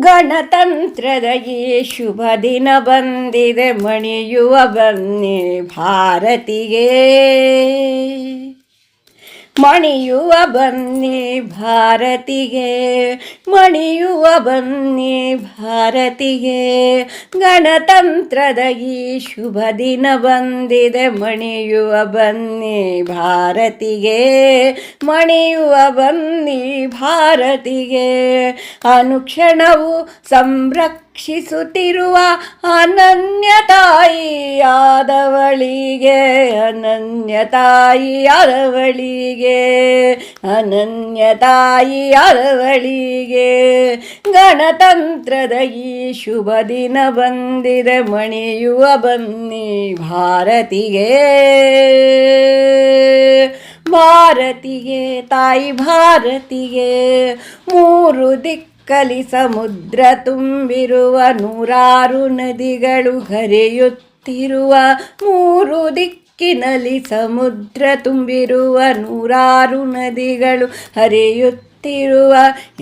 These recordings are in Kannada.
ಗಣತಂತ್ರದ ಈ ಶುಭ ದಿನ ಬಂದಿದೆ ಮಣಿಯುವ ಬನ್ನಿ ಭಾರತಿಗೆ. ಮಣಿಯುವ ಬನ್ನಿ ಭಾರತಿಗೆ, ಮಣಿಯುವ ಬನ್ನಿ ಭಾರತಿಗೆ. ಗಣತಂತ್ರದ ಈ ಶುಭ ದಿನ ಬಂದಿದೆ, ಮಣಿಯುವ ಬನ್ನಿ ಭಾರತಿಗೆ, ಮಣಿಯುವ ಬನ್ನಿ ಭಾರತಿಗೆ. ಅನುಕ್ಷಣವು ಸಂರಕ್ಷಿಸುತ್ತಿರುವ ಅನನ್ಯ ತಾಯಿಯಾದವಳಿಗೆ ಅನನ್ಯ ತಾಯಿಯಾದವಳಿಗೆ ಅನನ್ಯ ತಾಯಿಯಾದವಳಿಗೆ ಗಣತಂತ್ರದ ಈ ಶುಭ ದಿನ ಬಂದಿದೆ, ಮಣಿಯುವ ಬನ್ನಿ ಭಾರತಿಗೆ. ಭಾರತಿಗೆ ತಾಯಿ, ಭಾರತಿಗೆ ಮೂರು ದಿಕ್ಕಲಿ ಸಮುದ್ರ ತುಂಬಿರುವ ನೂರಾರು ನದಿಗಳು ಹರಿಯುತ್ತಿರುವ ಮೂರು ದಿಕ್ಕಿನಲ್ಲಿ ಸಮುದ್ರ ತುಂಬಿರುವ ನೂರಾರು ನದಿಗಳು ಹರಿಯುತ್ತಿರುವ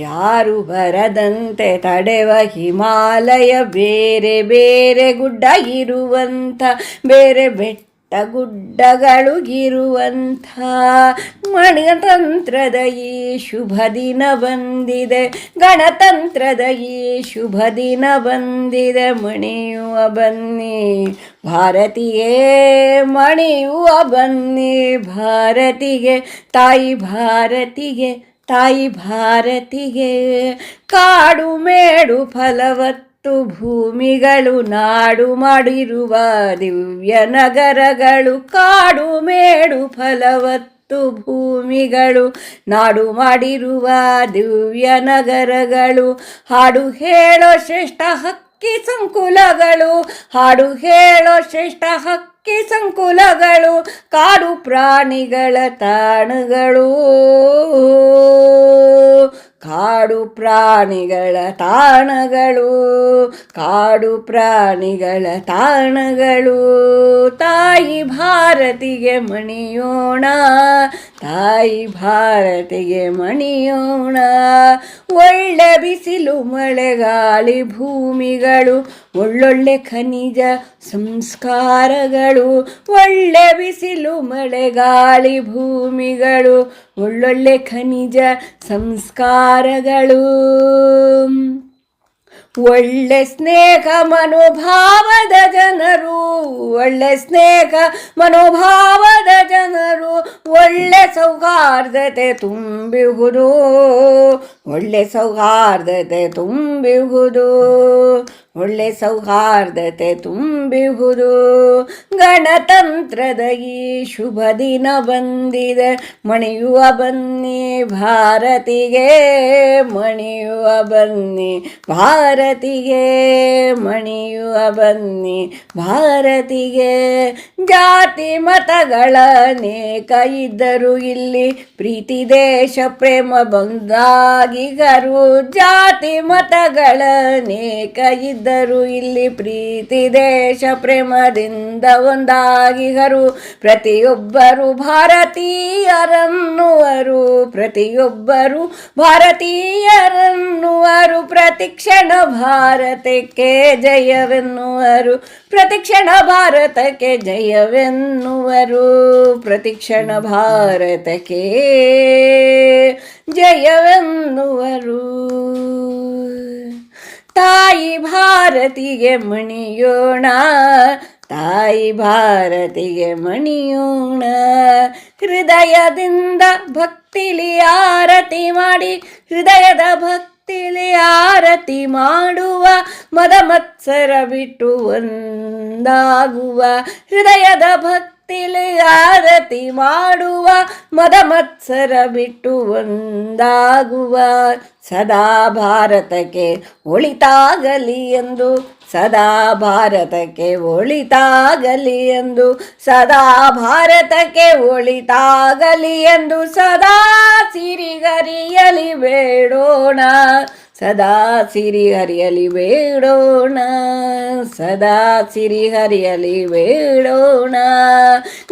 ಯಾರು ಬರದಂತೆ ತಡೆವ ಹಿಮಾಲಯ ಬೇರೆ ಬೇರೆ ಗುಡ್ಡ ಇರುವಂಥ ಬೇರೆ ಬೆಟ್ಟ ಗುಡ್ಡಗಳು ಗಿರುವಂಥ ಗಣತಂತ್ರದ ಈ ಶುಭ ದಿನ ಬಂದಿದೆ. ಗಣತಂತ್ರದ ಈ ಶುಭ ದಿನ ಬಂದಿದೆ. ಮಣಿಯುವ ಬನ್ನಿ, ಭಾರತಿಯೇ, ಮಣಿಯುವ ಬನ್ನಿ ಭಾರತಿಗೆ ತಾಯಿ ಭಾರತಿಗೆ ತಾಯಿ ಭಾರತಿಗೆ ಕಾಡು ಮೇಡು ಫಲವತ್ತು ಭೂಮಿಗಳು ನಾಡು ಮಾಡಿರುವ ದಿವ್ಯ ನಗರಗಳು, ಕಾಡು ಮೇಡು ಫಲವತ್ತು ಭೂಮಿಗಳು, ನಾಡು ಮಾಡಿರುವ ದಿವ್ಯ ನಗರಗಳು, ಹಾಡು ಹೇಳೋ ಶ್ರೇಷ್ಠ ಹಕ್ಕಿ ಸಂಕುಲಗಳು, ಹಾಡು ಹೇಳೋ ಶ್ರೇಷ್ಠ ಹಕ್ಕಿ ಸಂಕುಲಗಳು, ಕಾಡು ಪ್ರಾಣಿಗಳ ತಾಣಗಳು. ಕಾಡು ಪ್ರಾಣಿಗಳ ತಾಣಗಳು, ಕಾಡು ಪ್ರಾಣಿಗಳ ತಾಣಗಳು. ತಾಯಿ ಭಾರತಿಗೆ ಮಣಿಯೋಣ, ತಾಯಿ ಭಾರತಿಗೆ ಮಣಿಯೋಣ. ಒಳ್ಳೆ ಬಿಸಿಲು ಮಳೆಗಾಳಿ ಭೂಮಿಗಳು, ಒಳ್ಳೊಳ್ಳೆ ಖನಿಜ ಸಂಸ್ಕಾರಗಳು, ಒಳ್ಳೆ ಬಿಸಿಲು ಮಳೆಗಾಳಿ ಭೂಮಿಗಳು. ಒಳ್ಳೊಳ್ಳೆ ಖನಿಜ ಸಂಸ್ಕಾರಗಳು. ಒಳ್ಳೆ ಸ್ನೇಹ ಮನೋಭಾವದ ಜನರು, ಒಳ್ಳೆ ಸ್ನೇಹ ಮನೋಭಾವದ ಜನರು, ಒಳ್ಳೆ ಸೌಹಾರ್ದತೆ ತುಂಬಿಹುದು, ಒಳ್ಳೆ ಸೌಹಾರ್ದತೆ ತುಂಬಿಹುದು. ಒಳ್ಳೆ ಸೌಹಾರ್ದತೆ ತುಂಬಿಹುದು. ಗಣತಂತ್ರದ ಈ ಶುಭ ದಿನ ಬಂದಿದೆ. ಮಣಿಯುವ ಬನ್ನಿ ಭಾರತಿಗೆ, ಮಣಿಯುವ ಬನ್ನಿ ಭಾರತಿಗೆ, ಮಣಿಯುವ ಬನ್ನಿ ಭಾರತಿಗೆ. ಜಾತಿ ಮತಗಳ ಅನೇಕ ಇದ್ದರು ಇಲ್ಲಿ ಪ್ರೀತಿ, ದೇಶ, ಪ್ರೇಮ, ಬಂದಾಗಿಗರು ಜಾತಿ ಮತಗಳ ಅನೇಕ ಇದ್ದರು ಇಲ್ಲಿ ಪ್ರೀತಿ ದೇಶ ಪ್ರೇಮದಿಂದ ಒಂದಾಗಿಹರು ಪ್ರತಿಯೊಬ್ಬರು ಭಾರತೀಯರನ್ನುವರು. ಪ್ರತಿಯೊಬ್ಬರು ಭಾರತೀಯರನ್ನುವರು. ಪ್ರತಿಕ್ಷಣ ಭಾರತಕ್ಕೆ ಜಯವೆನ್ನುವರು. ಪ್ರತಿಕ್ಷಣ ಭಾರತಕ್ಕೆ ಜಯವೆನ್ನುವರು. ಪ್ರತಿಕ್ಷಣ ಭಾರತಕ್ಕೆ ಜಯವೆನ್ನುವರು. ತಾಯಿ ಭಾರತಿಗೆ ಮಣಿಯೋಣ, ತಾಯಿ ಭಾರತಿಗೆ ಮಣಿಯೋಣ. ಹೃದಯದಿಂದ ಭಕ್ತಿಲಿ ಆರತಿ ಮಾಡಿ, ಹೃದಯದ ಭಕ್ತಿಲಿ ಆರತಿ ಮಾಡುವ ಮದ ಮತ್ಸರ ಬಿಟ್ಟು ಒಂದಾಗುವ. ಹೃದಯದ ಭಕ್ತಿಲಿ ಆರತಿ ಮಾಡುವ ಮದ ಮತ್ಸರ ಬಿಟ್ಟು ಒಂದಾಗುವ ಸದಾ ಭಾರತಕ್ಕೆ ಒಳಿತಾಗಲಿ ಎಂದು, ಸದಾ ಭಾರತಕ್ಕೆ ಒಳಿತಾಗಲಿ ಎಂದು, ಸದಾ ಭಾರತಕ್ಕೆ ಒಳಿತಾಗಲಿ ಎಂದು ಸದಾ ಸಿರಿಗರಿಯಲಿ ಬೇಡೋಣ. ಸದಾ ಸಿರಿ ಹರಿಯಲಿ ಬೇಡೋಣ, ಸದಾ ಸಿರಿ ಹರಿಯಲಿ ಬೇಡೋಣ.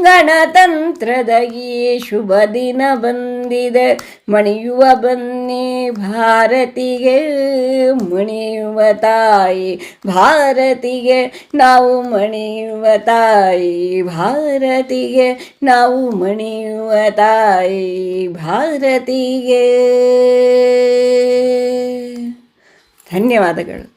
ಗಣತಂತ್ರದ ಈ ಶುಭ ದಿನ ಬಂದಿದೆ, ಮಣಿಯುವ ಬನ್ನಿ ಭಾರತಿಗೆ, ಮಣಿಯುವ ತಾಯಿ ಭಾರತಿಗೆ, ನಾವು ಮಣಿಯುವ ತಾಯಿ ಭಾರತಿಗೆ, ನಾವು ಮಣಿಯುವ ತಾಯಿ ಭಾರತಿಗೆ. ಧನ್ಯವಾದಗಳು